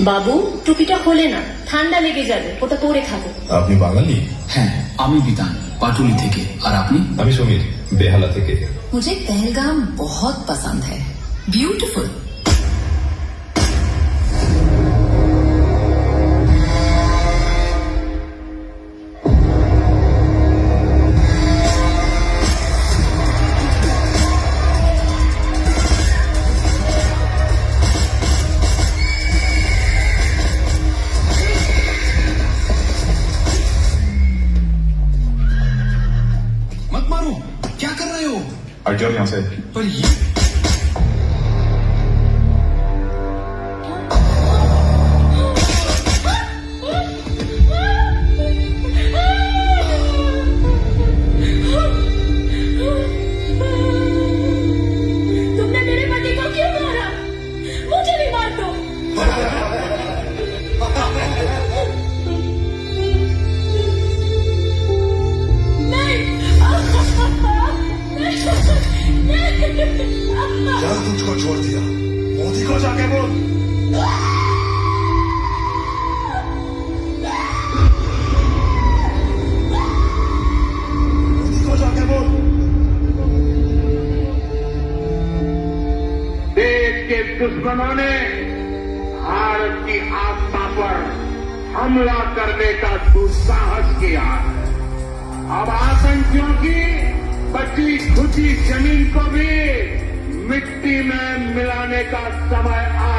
বাবু টুপিটা খোলে না ঠান্ডা লেগে যাবে ওটা পরে থাকো আপনি বাঙালি হ্যাঁ আমি বিধান পাটুলি থেকে আর আপনি আমি সমীর বেহালা থেকে मुझे पहलगाम बहुत पसंद है beautiful job et on s'est के दुश्मनों ने भारत की आत्मा पर हमला करने का दुस्साहस किया। है अब आतंकियों की बची खुची ज़मीन को भी मिट्टी में मिलाने का समय आ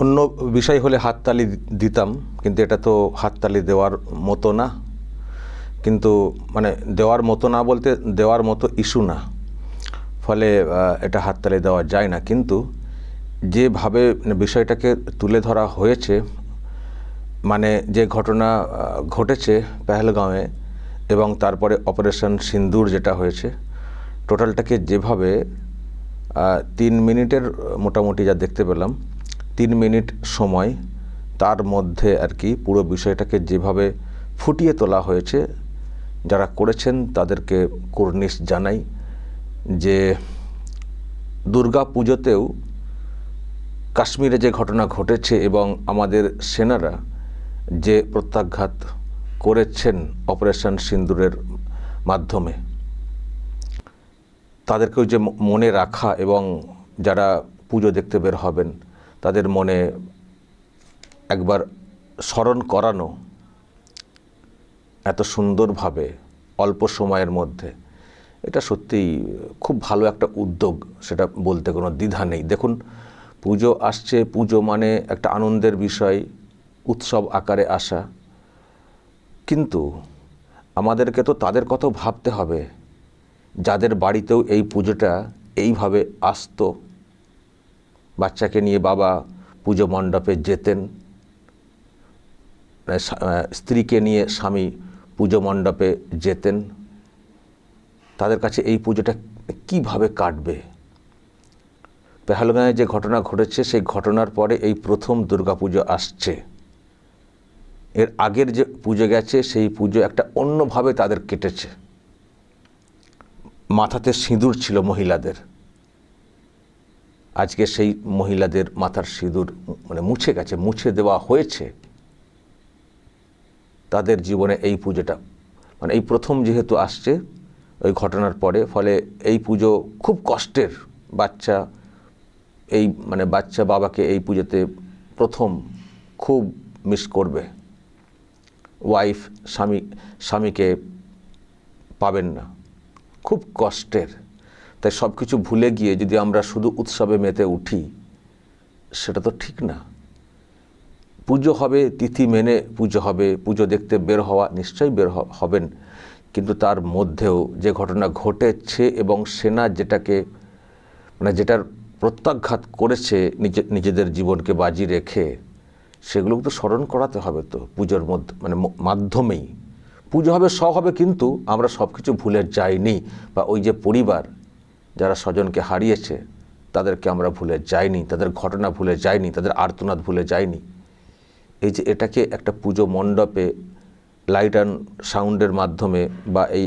অন্য বিষয় হলে হাততালি দিতাম, কিন্তু এটা তো হাততালি দেওয়ার মতো না। কিন্তু মানে দেওয়ার মতো না বলতে দেওয়ার মতো ইস্যু না। ফলে এটা হাততালি দেওয়া যায় না। কিন্তু যেভাবে বিষয়টাকে তুলে ধরা হয়েছে মানে যে ঘটনা ঘটেছে পেহেলগাঁওয়ে এবং তারপরে অপারেশন সিন্দুর যেটা হয়েছে, টোটালটাকে যেভাবে তিন মিনিটের মোটামুটি যা দেখতে পেলাম তিন মিনিট সময় তার মধ্যে আর কি পুরো বিষয়টাকে যেভাবে ফুটিয়ে তোলা হয়েছে, যারা করেছেন তাদেরকে কর্নিশ জানাই যে দুর্গা পুজোতেও কাশ্মীরে যে ঘটনা ঘটেছে এবং আমাদের সেনারা যে প্রত্যাঘাত করেছেন অপারেশন সিন্দুরের মাধ্যমে, তাদেরকেও যে মনে রাখা এবং যারা পুজো দেখতে বের হবেন তাদের মনে একবার স্মরণ করানো এত সুন্দরভাবে অল্প সময়ের মধ্যে, এটা সত্যিই খুব ভালো একটা উদ্যোগ, সেটা বলতে কোনো দ্বিধা নেই। দেখুন, পুজো আসছে, পুজো মানে একটা আনন্দের বিষয়, উৎসব আকারে আসা। কিন্তু আমাদেরকে তো তাদের কথাও ভাবতে হবে, যাদের বাড়িতেও এই পুজোটা এইভাবে আসতো। বাচ্চাকে নিয়ে বাবা পুজো মণ্ডপে যেতেন। স্ত্রীকে নিয়ে স্বামী পুজো মণ্ডপে যেতেন। তাদের কাছে এই পুজোটা কীভাবে কাটবে? পেহালগাঁয়ে যে ঘটনা ঘটেছে, সেই ঘটনার পরে এই প্রথম দুর্গাপুজো আসছে। এর আগের যে পুজো গেছে, সেই পুজো একটা অন্যভাবে তাদের কেটেছে। মাথাতে সিঁদুর ছিল মহিলাদের। আজকে সেই মহিলাদের মাথার সিঁদুর মানে মুছে গেছে, মুছে দেওয়া হয়েছে। তাদের জীবনে এই পুজোটা মানে এই প্রথম যেহেতু আসছে, ওই ঘটনার পরে, ফলে এই পুজো খুব কষ্টের। বাচ্চা, এই মানে বাচ্চা বাবাকে এই পুজোতে প্রথম খুব মিস করবে। ওয়াইফ স্বামী, স্বামীকে পাবেন না। খুব কষ্টের। তাই সব কিছু ভুলে গিয়ে যদি আমরা শুধু উৎসবে মেতে উঠি, সেটা তো ঠিক না। পুজো হবে, তিথি মেনে পুজো হবে, পুজো দেখতে বের হওয়া নিশ্চয়ই বের হবেন। কিন্তু তার মধ্যেও যে ঘটনা ঘটেছে এবং সেনা যেটাকে মানে যেটার প্রত্যাঘাত করেছে নিজে, নিজেদের জীবনকে বাজি রেখে, সেগুলোকে তো স্মরণ করাতে হবে তো পুজোর মধ্যে মানে মাধ্যমেই। পুজো হবে, সব হবে, কিন্তু আমরা সব কিছু ভুলে যাইনি বা ওই যে পরিবার যারা স্বজনকে হারিয়েছে, তাদেরকে আমরা ভুলে যাইনি, তাদের ঘটনা ভুলে যাইনি, তাদের আর্তনাদ ভুলে যাইনি। এই যে এটাকে একটা পুজো মণ্ডপে লাইট অ্যান্ড সাউন্ডের মাধ্যমে বা এই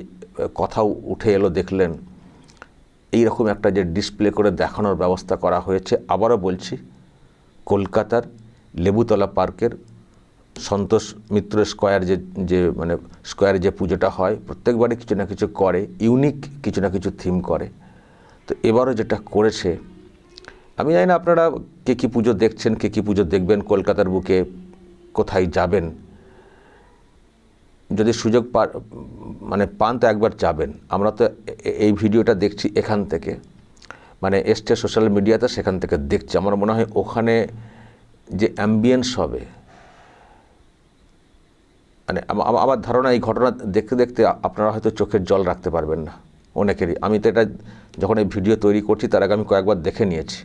কথাও উঠে এলো দেখলেন এই রকম একটা যে ডিসপ্লে করে দেখানোর ব্যবস্থা করা হয়েছে। আবারও বলছি, কলকাতার লেবুতলা পার্কের সন্তোষ মিত্র স্কোয়ার যে যে মানে স্কোয়ারে যে পুজোটা হয়, প্রত্যেকবারই কিছু না কিছু করে ইউনিক কিছু না কিছু থিম করে। তো এবারও যেটা করেছে, আমি জানি না আপনারা কে কী পুজো দেখছেন, কে কী পুজো দেখবেন, কলকাতার বুকে কোথায় যাবেন। যদি সুযোগ পা মানে পান তো একবার যাবেন। আমরা তো এই ভিডিওটা দেখছি এখান থেকে। মানে এসছে সোশ্যাল মিডিয়াতে সেখান থেকে দেখছি। আমার মনে হয় ওখানে যে অ্যাম্বিয়েন্স হবে মানে আমা- আমা- আমার ধারণা এই ঘটনা দেখতে দেখতে আপনারা হয়তো চোখের জল রাখতে পারবেন না। অনেকেরই। আমি তো এটা যখন এই ভিডিও তৈরি করছি, তার আগে আমি কয়েকবার দেখে নিয়েছি।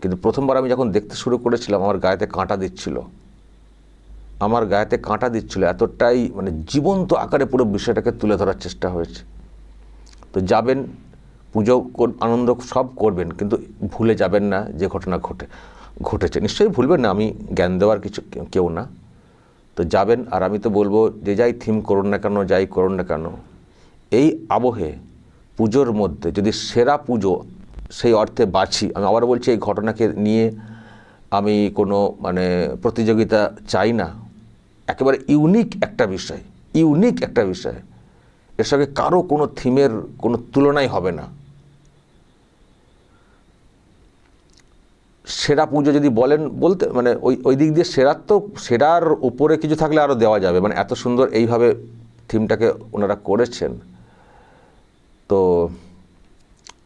কিন্তু প্রথমবার আমি যখন দেখতে শুরু করেছিলাম, আমার গায়েতে কাঁটা দিচ্ছিল। আমার গায়েতে কাঁটা দিচ্ছিল, এতটাই মানে জীবন্ত আকারে পুরো বিষয়টাকে তুলে ধরার চেষ্টা হয়েছে। তো যাবেন, পুজো আনন্দ সব করবেন, কিন্তু ভুলে যাবেন না যে ঘটনা ঘটে, ঘটেছে। নিশ্চয়ই ভুলবেন না, আমি জ্ঞান দেওয়ার কিছু কেউ না। তো যাবেন, আর আমি তো বলব, যে যাই থিম করুন না কেন, যাই করুন না কেন, এই আবহে পুজোর মধ্যে, যদি সেরা পুজো সেই অর্থে বাছি, আমি আবার বলছি এই ঘটনাকে নিয়ে আমি কোনো মানে প্রতিযোগিতা চাই না। একেবারে ইউনিক একটা বিষয় ইউনিক একটা বিষয়। এর সঙ্গে কারও কোনো থিমের কোনো তুলনাই হবে না। সেরা পুজো যদি বলেন বলতে মানে ওই ওই দিক দিয়ে সেরার তো, সেরার উপরে কিছু থাকলে আরও দেওয়া যাবে। মানে এত সুন্দর এইভাবে থিমটাকে ওনারা করেছেন। তো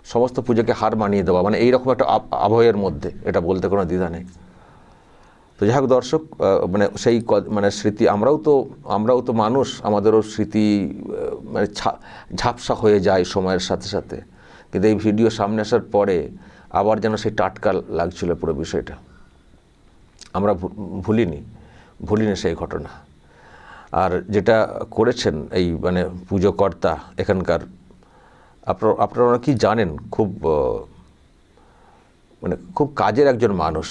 সমস্ত পুজোকে হার মানিয়ে দেওয়া মানে এইরকম একটা আব- আবহের মধ্যে, এটা বলতে কোনো দ্বিধা নেই। তো যাই হোক দর্শক মানে সেই মানে স্মৃতি, আমরাও তো আমরাও তো মানুষ, আমাদেরও স্মৃতি মানে ঝাপসা হয়ে যায় সময়ের সাথে সাথে। কিন্তু এই ভিডিও সামনে আসার পরে আবার যেন সেই টাটকা লাগছিল পুরো বিষয়টা। আমরা ভুলিনি ভুলিনি সেই ঘটনা। আর যেটা করেছেন এই মানে পুজো কর্তা এখানকার আপনারা আপনারা কি জানেন? খুব মানে খুব কাজের একজন মানুষ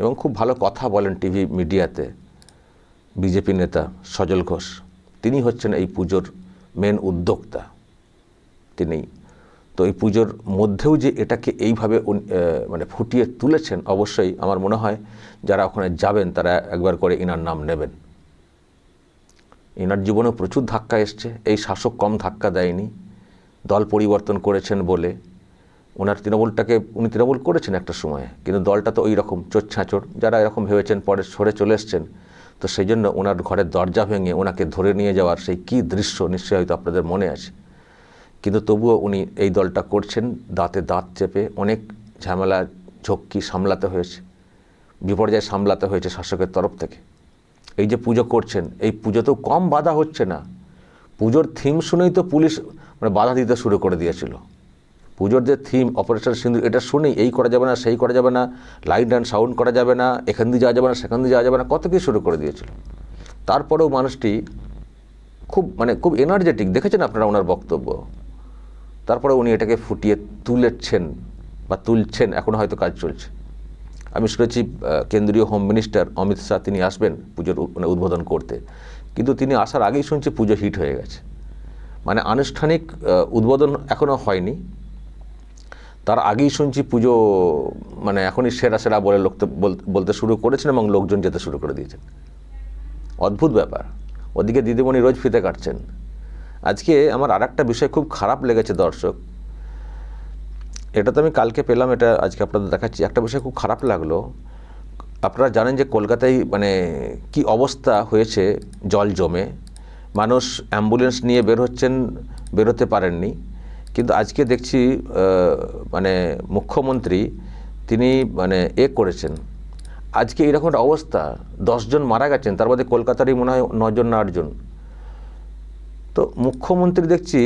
এবং খুব ভালো কথা বলেন টিভি মিডিয়াতে, বিজেপি নেতা সজল ঘোষ। তিনি হচ্ছেন এই পুজোর মেন উদ্যোক্তা। তিনি তো এই পুজোর মধ্যেও যে এটাকে এইভাবে মানে ফুটিয়ে তুলেছেন, অবশ্যই আমার মনে হয় যারা ওখানে যাবেন, তারা একবার করে ইনার নাম নেবেন। ইনার জীবনে প্রচুর ধাক্কা এসছে। এই শাসক কম ধাক্কা দেয়নি। দল পরিবর্তন করেছেন বলে ওনার তৃণমূলটাকে, উনি তৃণমূল করেছেন একটা সময়ে, কিন্তু দলটা তো ওই রকম চোরছাঁচোর যারা এরকম ভেবেছেন পরে সরে চলে এসছেন, তো সেই জন্য ওনার ঘরের দরজা ভেঙে ওনাকে ধরে নিয়ে যাওয়ার সেই কী দৃশ্য নিশ্চয়ই হয়তো আপনাদের মনে আছে। কিন্তু তবুও উনি এই দলটা করছেন, দাঁতে দাঁত চেপে অনেক ঝামেলা, ঝক্কি সামলাতে হয়েছে, বিপর্যয় সামলাতে হয়েছে শাসকের তরফ থেকে। এই যে পুজো করছেন, এই পুজোতেও কম বাধা হচ্ছে না। পুজোর থিম শুনেই তো পুলিশ মানে বাধা দিতে শুরু করে দিয়েছিল। পুজোর যে থিম অপারেশন সিন্দুর এটা শুনেই এই করা যাবে না, সেই করা যাবে না লাইট অ্যান্ড সাউন্ড করা যাবে না, এখান দিয়ে যাওয়া যাবে না, সেখান দিয়ে যাওয়া যাবে না, কত কিছু শুরু করে দিয়েছিল। তারপরেও মানুষটি খুব মানে খুব এনার্জেটিক দেখেছেন আপনারা ওনার বক্তব্য? তারপরে উনি এটাকে ফুটিয়ে তুলেছেন বা তুলছেন, এখন হয়তো কাজ চলছে। আমি শুনেছি কেন্দ্রীয় হোম মিনিস্টার অমিত শাহ তিনি আসবেন পুজোর মানে উদ্বোধন করতে। কিন্তু তিনি আসার আগেই শুনছি পুজো হিট হয়ে গেছে। মানে আনুষ্ঠানিক উদ্বোধন এখনও হয়নি। তার আগেই শুনছি পুজো মানে এখনই সেরা সেরা বলে লোক বলতে শুরু করেছেন এবং লোকজন যেতে শুরু করে দিয়েছেন। অদ্ভুত ব্যাপার। ওদিকে দিদিমণি রোজ ফিতে কাটছেন। আজকে আমার আর একটা বিষয় খুব খারাপ লেগেছে দর্শক। এটা তো আমি কালকে পেলাম, এটা আজকে আপনাদের দেখাচ্ছি। একটা বিষয় খুব খারাপ লাগল। আপনারা জানেন যে কলকাতায় মানে কি অবস্থা হয়েছে? জল জমে। মানুষ অ্যাম্বুলেন্স নিয়ে বের হচ্ছেন, বেরোতে পারেননি। কিন্তু আজকে দেখছি মানে মুখ্যমন্ত্রী তিনি মানে এ করেছেন। আজকে এরকম একটা অবস্থা দশজন মারা গেছেন, তার মধ্যে কলকাতারই মনে হয় নজন না আটজন তো মুখ্যমন্ত্রী দেখছি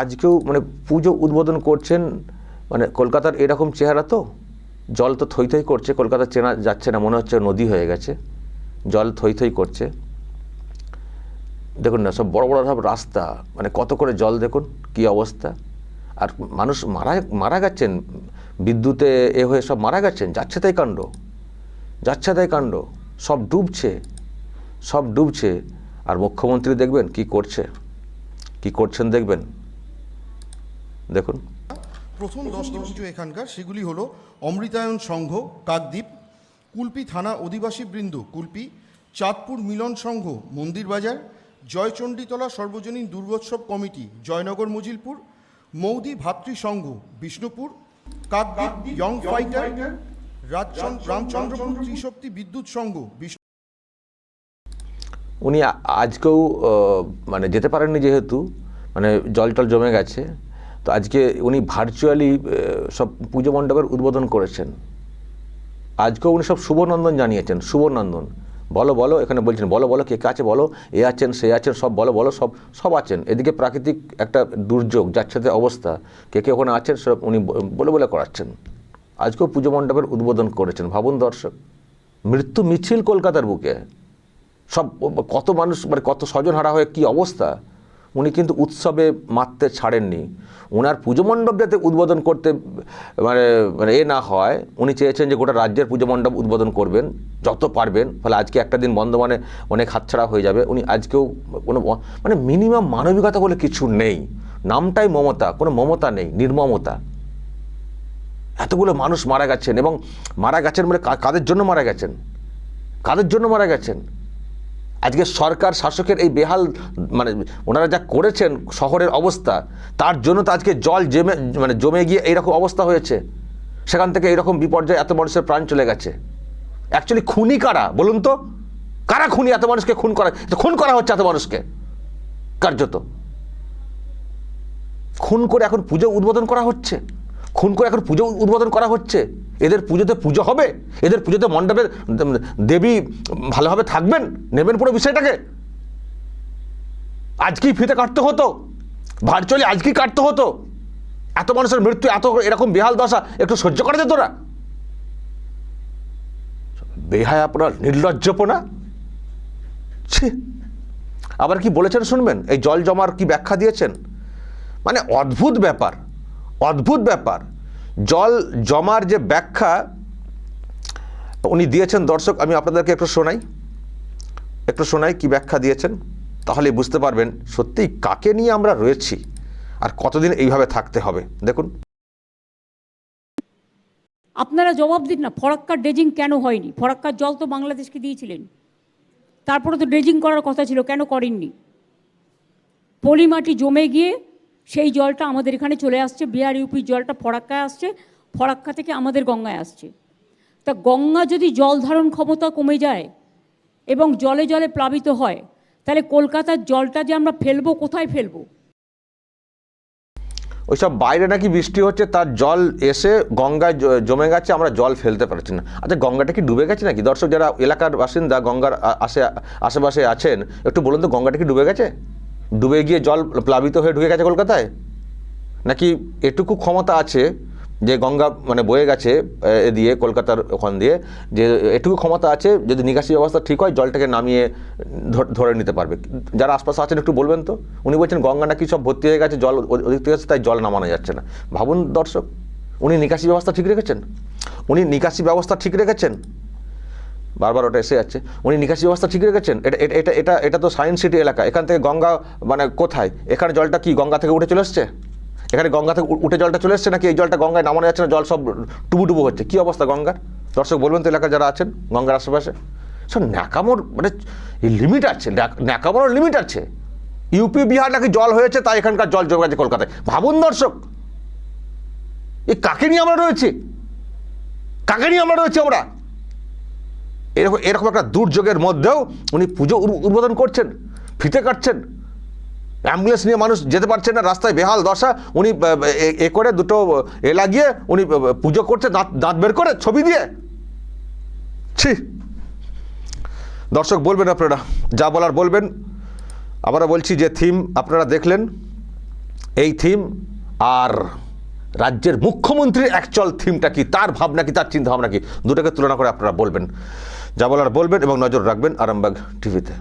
আজকেও মানে পুজো উদ্বোধন করছেন মানে কলকাতার এরকম চেহারা তো? জল তো থই থই করছে, কলকাতা চেনা যাচ্ছে না, মনে হচ্ছে নদী হয়ে গেছে। জল থই থই করছে। দেখুন না, সব বড় বড় সব রাস্তা মানে কত করে জল দেখুন, কি অবস্থা। আর মানুষ মারা মারা গেছেন, বিদ্যুতে এ হয়ে সব মারা গেছেন, যাচ্ছে তাই কাণ্ড। যাচ্ছে তাই কাণ্ড, সব ডুবছে সব ডুবছে। আর মুখ্যমন্ত্রী দেখবেন কি করছে, কি করছেন দেখবেন। দেখুন প্রথম দশটি পুজো এখানকার সেগুলি হলো অমৃতায়ন সংঘ কাকদ্বীপ কুলপি থানা অধিবাসী বৃন্দ কুলপি চাঁদপুর মিলন সংঘ মন্দির বাজার জয়চণ্ডীতলা সর্বজনীন দুর্গোৎসব কমিটি জয়নগর মজিলপুর মৌদি ভাতৃ সংঘ বিষ্ণুপুর কাকদ্বীপ ইয়ং ফাইটার রাজচন্দ্র রামচন্দ্রপুর ত্রিশক্তি বিদ্যুৎ সংঘ বিষ্ণু উনি আজকেও মানে যেতে পারেননি যেহেতু মানে জল টল জমে গেছে। তো আজকে উনি ভার্চুয়ালি সব পুজো মণ্ডপের উদ্বোধন করেছেন। আজকেও উনি সব শুভনন্দন জানিয়েছেন, শুভনন্দন। বলো বলো, এখানে বলছেন, বলো বলো, কে কে আছে, বলো, এ আছেন, সে আছেন, সব বলো বলো, সব সব আছেন। এদিকে প্রাকৃতিক একটা দুর্যোগ যাচ্ছে অবস্থা, কে কে ওখানে আছেন সব উনি বলে বলে করাচ্ছেন। আজকেও পুজো মণ্ডপের উদ্বোধন করেছেন, ভাবুন দর্শক। মৃত্যু মিছিল কলকাতার বুকে। সব, কত মানুষ মানে কত স্বজন হারা হয়ে কি অবস্থা? উনি কিন্তু উৎসবে মারতে ছাড়েননি। ওনার পুজো মণ্ডপ যাতে উদ্বোধন করতে মানে মানে এ না হয়, উনি চেয়েছেন যে গোটা রাজ্যের পুজো মণ্ডপ উদ্বোধন করবেন, যত পারবেন, ফলে আজকে একটা দিন বন্ধ মানে অনেক হাতছাড়া হয়ে যাবে। উনি আজকেও কোনো মানে মিনিমাম মানবিকতা বলে কিছু নেই। নামটাই মমতা, কোনো মমতা নেই, নির্মমতা। এতগুলো মানুষ মারা গেছেন এবং মারা গেছেন কা- কাদের জন্য মারা গেছেন? কাদের জন্য মারা গেছেন? আজকে সরকার শাসকের এই বেহাল মানে ওনারা যা করেছেন শহরের অবস্থা, তার জন্য তো আজকে জল জমে মানে জমে গিয়ে এইরকম অবস্থা হয়েছে। সেখান থেকে এইরকম বিপর্যয় এত মানুষের প্রাণ চলে গেছে। অ্যাকচুয়ালি খুনি কারা? বলুন তো। কারা খুনি এত মানুষকে খুন করা? খুন করা হচ্ছে এত মানুষকে। কার্যত। খুন করে এখন পুজো উদ্বোধন করা হচ্ছে। খুন করে এখন পুজো উদ্বোধন করা হচ্ছে। এদের পুজোতে পুজো হবে? এদের পুজোতে মণ্ডপে দেবী ভালোভাবে থাকবেন? নেবেন পুরো বিষয়টাকে? আজকেই ফিতে কাটতে হতো। ভার্চুয়ালি আজকেই কাটতে হতো। এত মানুষের মৃত্যু, এত এরকম বেহাল দশা, একটু সহ্য করা যেত না? বেহায় আপনার নির্লজ্জপনা? আবার কি বলেছেন শুনবেন? এই জল জমার কি ব্যাখ্যা দিয়েছেন? মানে অদ্ভুত ব্যাপার অদ্ভুত ব্যাপার। জল জমার যে ব্যাখ্যা উনি দিয়েছেন দর্শক, আমি আপনাদেরকে একটু শোনাই। একটু শোনাই কি ব্যাখ্যা দিয়েছেন তাহলে বুঝতে পারবেন সত্যিই কাকে নিয়ে আমরা রয়েছি আর কতদিন এইভাবে থাকতে হবে। দেখুন। আপনারা জবাব দিন না ফরাক্কার ড্রেজিং কেন হয়নি? ফরাক্কার জল তো বাংলাদেশকে দিয়েছিলেন। তারপরে তো ড্রেজিং করার কথা ছিল, কেন করেননি? পলিমাটি জমে গিয়ে সেই জলটা আমাদের এখানে চলে আসছে, বিহার ইউপির জলটা ফরাক্কায় আসছে, ফরাক্কা থেকে আমাদের গঙ্গায় আসছে। তা গঙ্গা যদি জল ধারণ ক্ষমতা কমে যায় এবং জলে জলে প্লাবিত হয়, তাহলে কলকাতার জলটা যে আমরা ফেলব, কোথায় ফেলব? ওইসব বাইরে নাকি বৃষ্টি হচ্ছে, তার জল এসে গঙ্গায় জমে গেছে, আমরা জল ফেলতে পারছি না। আচ্ছা গঙ্গাটা কি ডুবে গেছে নাকি? দর্শক, যারা এলাকার বাসিন্দা গঙ্গার আশে, আশেপাশে আছেন, একটু বলুন তো গঙ্গাটা কি ডুবে গেছে? ডুবে গিয়ে জল প্লাবিত হয়ে ঢুকে গেছে কলকাতায়? নাকি এটুকু ক্ষমতা আছে যে গঙ্গা মানে বয়ে গেছে এ, দিয়ে কলকাতার ওখান দিয়ে যে এটুকু ক্ষমতা আছে যদি নিকাশি ব্যবস্থা ঠিক হয় জলটাকে নামিয়ে ধরে নিতে পারবে। যারা আশপাশে আছেন একটু বলবেন তো? উনি বলছেন গঙ্গা নাকি সব ভর্তি হয়ে গেছে জল অধিক থেকে তাই জল নামানো যাচ্ছে না। ভাবুন দর্শক উনি নিকাশি ব্যবস্থা ঠিক রেখেছেন? উনি নিকাশি ব্যবস্থা ঠিক রেখেছেন? বারবার ওটা এসে যাচ্ছে। উনি নিকাশি ব্যবস্থা ঠিক রেখেছেন? এটা, এটা- এটা এটা তো সায়েন্স সিটি এলাকা। এখান থেকে গঙ্গা মানে কোথায়? এখানে জলটা কি, গঙ্গা থেকে উঠে চলে এসছে? এখানে গঙ্গা থেকে উঠে জলটা চলে এসছে নাকি এই জলটা গঙ্গায় নামানো যাচ্ছে না, জল সব টুবু টুবু হচ্ছে? কী অবস্থা গঙ্গার? দর্শক বলবেন তো এলাকায় যারা আছেন, গঙ্গার আশেপাশে। সব ন্যাকামোর মানে লিমিট আছে, ন্যাক- ন্যাকামোর লিমিট আছে। ইউপি বিহার নাকি জল হয়েছে, তাই এখানকার জল জমে আছে কলকাতায়। ভাবুন দর্শক, এ কাকে নিয়ে আমরা রয়েছি? কাকে নিয়ে আমরা রয়েছি আমরা? এরকম এরকম একটা দুর্যোগের মধ্যেও উনি পুজো উদ্- উদ্বোধন করছেন, ফিতে কাটছেন। অ্যাম্বুলেন্স নিয়ে মানুষ যেতে পারছে না, রাস্তায় বেহাল দশা। উনি এ- করে দুটো, এ লাগিয়ে উনি পুজো করছে, দাঁত দাঁত বের করে ছবি দিয়ে। ছি। দর্শক বলবেন আপনারা, যা বলার বলবেন। আমরা বলছি যে থিম আপনারা দেখলেন। এই থিম আর রাজ্যের মুখ্যমন্ত্রীর অ্যাকচুয়াল থিমটা কি, তার ভাবনা কি, তার চিন্তা ভাবনা কি, দুটোকে তুলনা করে আপনারা বলবেন। যা বলার বলবেন এবং নজর রাখবেন আরামবাগ টিভিতে।